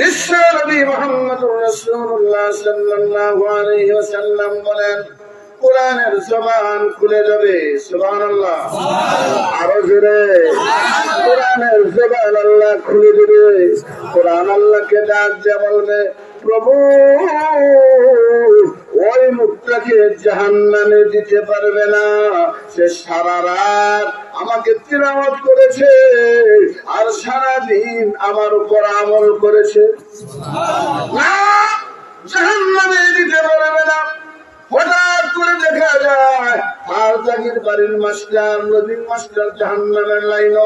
বিশ্ব নবী মোহাম্মদুর রাসূলুল্লাহ সাল্লাল্লাহু আলাইহি ওয়াসাল্লাম বলেন কোরআনের জবান খুলে যাবে। সুবহানাল্লাহ। আরও জোরে। কোরআনের জবান আল্লাহ খুলে দেবে। কোরআন আল্লাহকে ডাক দিয়ে বলবে প্রভু ওই মুখটাকে জাহান্নামে দিতে পারবে না। সে সারা রাত আমাকে তিলাওয়াত করেছে। আর সারা দিন আমার উপর আমল করেছে। করে দেখা যায়, আর মাস্টার, নদীর মাস্টার লাইন।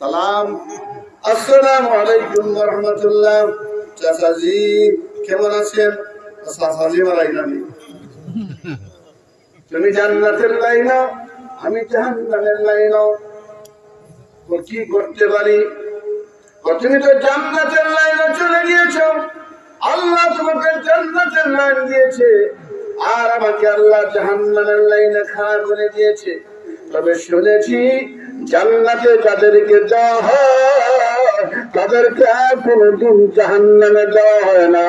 সালাম। কেমন আছেন? তুমি জান্নাতের লাইন? আমি জাহান্নামের লাইন কি করতে পারি? তুমি তো জান্নাতের লাইনে চলে গিয়েছ। আল্লাহ তোমাকে জান্নাতের লাইন দিয়েছে। আর আমাকে আল্লাহ জাহান্নামের লাইনে খাড়া করে দিয়েছে। তবে শুনেছি, জান্নাতে যাদেরকে দেওয়া হয় তাদেরকে আর কোনোদিন জাহান্নামে দেওয়া হয় না।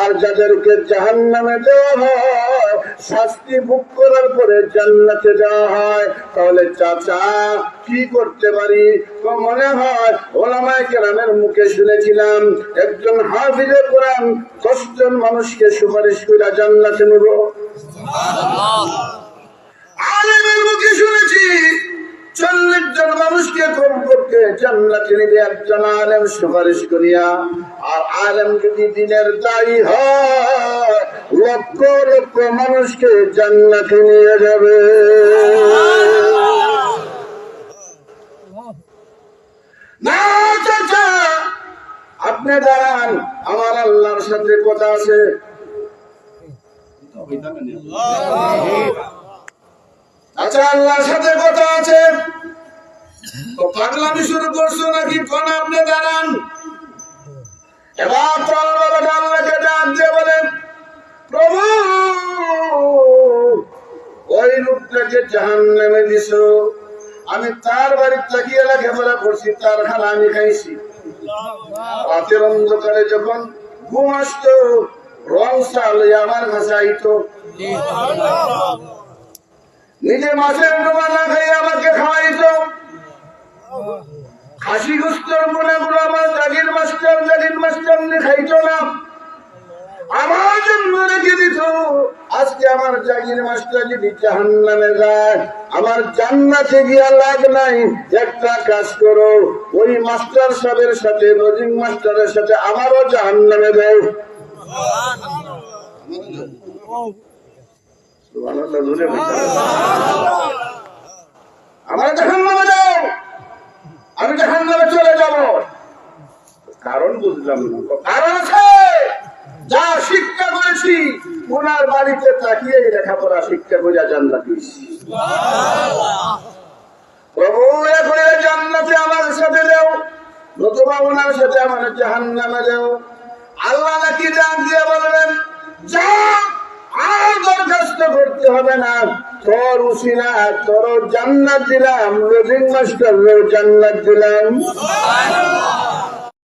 আর যাদেরকে জাহান্নামে দেওয়া হয় শাস্তি ভোগ করার পরে জান্নাতে দেওয়া হয়। তাহলে চাচা কি করতে পারি? তো মনে হয় ওলামায় কেরামের মুখে শুনেছিলাম একজন হাফিজে কোরআন দশজন মানুষকে সুপারিশ করে জান্নাতে নেব। আলেমের মুখে শুনেছি চল্লিশ জন মানুষকে কম করতে জান্নাতে নিবে একজন আলেম সুপারিশ করিয়া। আর আলেম যদি দিনের দায়ী হয়, লক্ষ লক্ষ মানুষকে জান্নাতে নিয়ে যাবে। আপনি দাঁড়ান, আমার আল্লাহর সাথে কথা আছে। আচ্ছা আল্লাহর সাথে কথা আছে। পাগলামি শুরু করছ নাকি কোন আপনি দাঁড়ান এবার বাবাটা আল্লাহকে ডাক দিয়ে বলেন প্রভু, ওই লোকটাকে জাহান নেমে দিছ আমি তার বাড়ির তাকিয়ে লেখাপড়া করছি তার খানা আমি খাইছি। রাতের অন্ধকারে যখন ঘুম আসতো, রং সাল আমার কাছে আইতো। নিজে মাছের ডোবা না খাই আমাকে খাওয়াইতো। খাসি গুস্তর মনে গুলো আমার জাগির মাস্টার জাগির মাস্টার নিয়ে খাইতো না। আমার জন্য রেখে দিত। আজকে আমার জাগির মাস্টার যদি চাহান জাহান্নামে যায়, আমার জান্নাতে গিয়া লাগ নাই। একটা কাজ করো, ওই মাস্টার সাহেবের সাথে রজিং মাস্টারের সাথে আমারও জাহান্নামে দেয় সুবহানাল্লাহ, জোরে বলতে হবে। আমার জাহান নামে যাও আমি জাহান নামে চলে যাব। কারণ বুঝলাম না। কারণ আছে যা শিক্ষা করেছি ওনার বাড়িতে তাকিয়ে লেখাপড়া শিক্ষা বোঝা জান্নাত। দিয়েছি প্রভু করে জান্নাতে আমার সাথে দেও নতুবা ওনার সাথে আমার জাহান নামে দেও আল্লাহ নাকি ডাক দিয়ে বলবেন যা আর বরখাস্ত করতে হবে না। জান্নাত দিলাম রোজিং মাস্টার জান্নাত দিলাম।